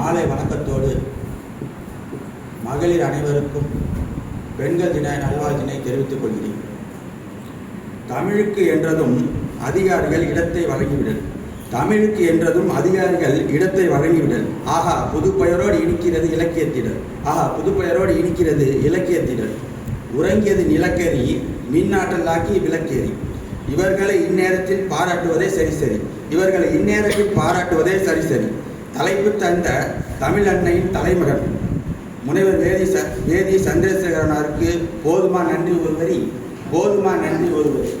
மாலை வணக்கத்தோடு மகளிர் அனைவருக்கும் பெண்கள் தின நல்வாழ்த்தினை தெரிவித்துக் கொள்கிறேன். தமிழுக்கு என்றதும் அதிகாரிகள் இடத்தை வழங்கிவிடல். தமிழுக்கு என்றதும் அதிகாரிகள் இடத்தை வழங்கிவிடல். ஆஹா புதுப்பெயரோடு இனிக்கிறது இலக்கியத்திடல். ஆஹா புதுப்பெயரோடு இனிக்கிறது இலக்கியத்திடல். உறங்கியது நிலக்கரி மின்னாற்றலாக்கி விளக்கேறி இவர்களை இந்நேரத்தில் பாராட்டுவதே சரி சரி இவர்களை இந்நேரத்தில் பாராட்டுவதே சரி சரி தலைப்பு தந்த தமிழ் அன்னையின் தலைமகன். முனைவர் வேதி ச வேதி சந்திரசேகரனாருக்கு போதுமா நன்றி ஒருவரி போதுமா நன்றி ஒருவரி.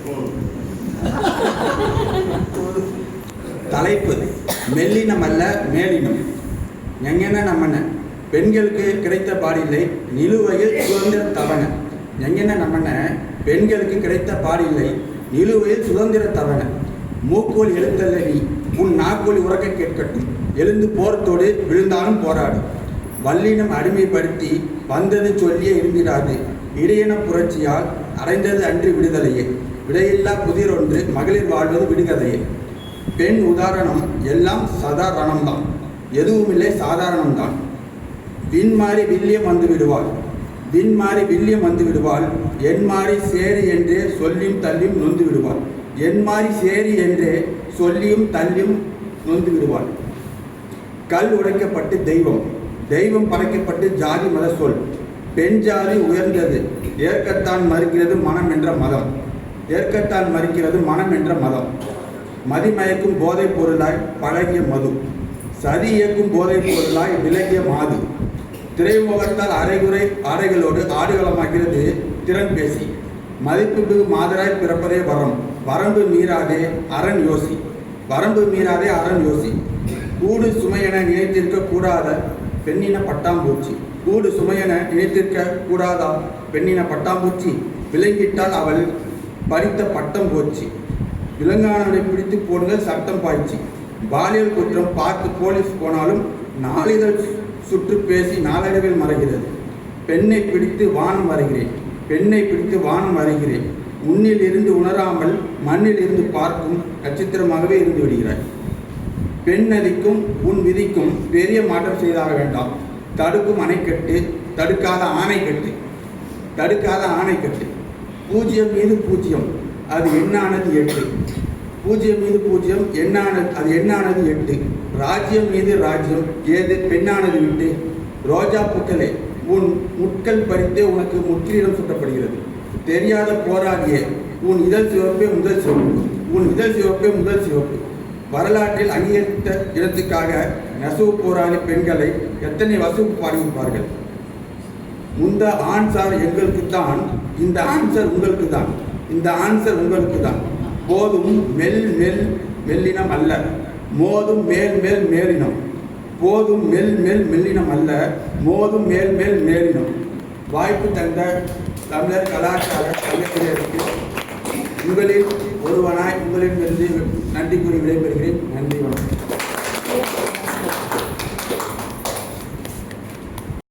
தலைப்பு மெல்லினம் அல்ல மேலினம். எங்கென்ன நம்மன பெண்களுக்கு கிடைத்த பாடில்லை நிலுவையில் சுதந்திர தவணை எங்கென்ன நம்மன பெண்களுக்கு கிடைத்த பாடில்லை நிலுவையில் சுதந்திர தவணை மூக்கோல் எழுத்தல்ல நீ. உன் நாக்கோல் உறக்க கேட்கட்டும். எழுந்து போர்த்தோடு விழுந்தாலும் போராடு வல்லினம் அடிமைப்படுத்தி வந்தது சொல்லியே இருந்திடாது. இடையின புரட்சியால் அடைந்தது அன்று விடுதலையே. விடையில்லா புதிரொன்று மகளிர் வாழ்வது விடுகதையே. பெண் உதாரணம் எல்லாம் சாதாரணம்தான். எதுவுமில்லை சாதாரணம்தான். விண் மாறி வில்லியம் வந்து விடுவாள். விண் மாறி வில்லியம் வந்து விடுவாள். என் மாறி சேரு என்றே சொல்லியும் தள்ளியும் நொந்து விடுவாள். என் மாதிரி சேரி என்று சொல்லியும் தள்ளியும் நொந்து விடுவாள். கல் உடைக்கப்பட்டு தெய்வம். தெய்வம் படைக்கப்பட்டு ஜாதி மத சொல். பெண் ஜாதி உயர்ந்தது. ஏற்கத்தான் மறுக்கிறது மனம் என்ற மதம். ஏற்கத்தான் மறுக்கிறது மனம் என்ற மதம். மதிமயக்கும் போதைப் பொருளாய் பழகிய மது. சதி இயக்கும் போதைப் பொருளாய் விலகிய மாது. திரைமுகத்தால் அரைகுறை ஆடைகளோடு ஆடுகளமாகிறது திறன் பேசி மதிப்புக்கு மாதராய் பிறப்பதே வரம். வரம்பு மீறாதே அரண் யோசி. வரம்பு மீறாதே அரண் யோசி. கூடு சுமையென நினைத்திருக்க கூடாத பெண்ணின பட்டாம்பூச்சி. கூடு சுமையென நினைத்திருக்க கூடாதா பெண்ணின பட்டாம்பூச்சி? விலங்கிட்டால் அவள் பறித்த பட்டம் போச்சு விலங்கானவனை பிடித்து போடுங்கள் சட்டம் பாய்ச்சி. பாலியல் குற்றம் பார்த்து போலீஸ் போனாலும் நாளிதழ் சுற்று பேசி நாளடைவில் மறைகிறது. பெண்ணை பிடித்து வானம் வரைகிறேன் பெண்ணை பிடித்து வானம் வருகிறேன் முன்னில் இருந்து உணராமல் மண்ணில் இருந்து பார்க்கும் நட்சத்திரமாகவே இருந்து விடுகிறாய். பெண் நதிக்கும் உன் விதிக்கும் பெரிய மாற்றம் செய்தாக வேண்டாம். தடுக்கும் அணைக்கட்டு தடுக்காத ஆணைக்கட்டு தடுக்காத ஆணைக்கட்டு பூஜ்ஜியம் மீது பூஜ்ஜியம் அது எண்ணானது எட்டு. பூஜ்ஜியம் மீது பூஜ்ஜியம் எண்ணானது அது எண்ணானது எட்டு. ராஜ்யம் மீது ராஜ்யம் ஏது பெண்ணானது விட்டு? ரோஜா பூக்களே உன் முட்கள் பறித்தே உனக்கு முற்றிலும் சுட்டப்படுகிறது. தெரியாத போராடியே உன் இதழ் சிவப்பே முதல் சிவப்பு. உன் இதழ் சிவப்பே முதல் சிவப்பு. வரலாற்றில் அங்கீகரித்த இடத்துக்காக நெசவு போராளி பெண்களை எத்தனை வசூப்பு பாடியிருப்பார்கள் இந்த ஆன்சர் எங்களுக்கு தான் இந்த ஆன்சர் உங்களுக்கு தான் இந்த ஆன்சர் உங்களுக்கு தான் போதும் மெல் மெல் மெல்லினம் அல்ல. மோதும் மேல் மேல் மேலினம். போதும் மெல் மேல் மெல்லினம் அல்ல மோதும் மேல் மேல் மேலினம். வாய்ப்பு தந்த தமிழர் கலாச்சார கலைஞருக்கு உங்களில் ஒருவனாய் உங்களிடமிருந்து நன்றி கூறி விடைபெறுகிறேன். நன்றி வணக்கம்.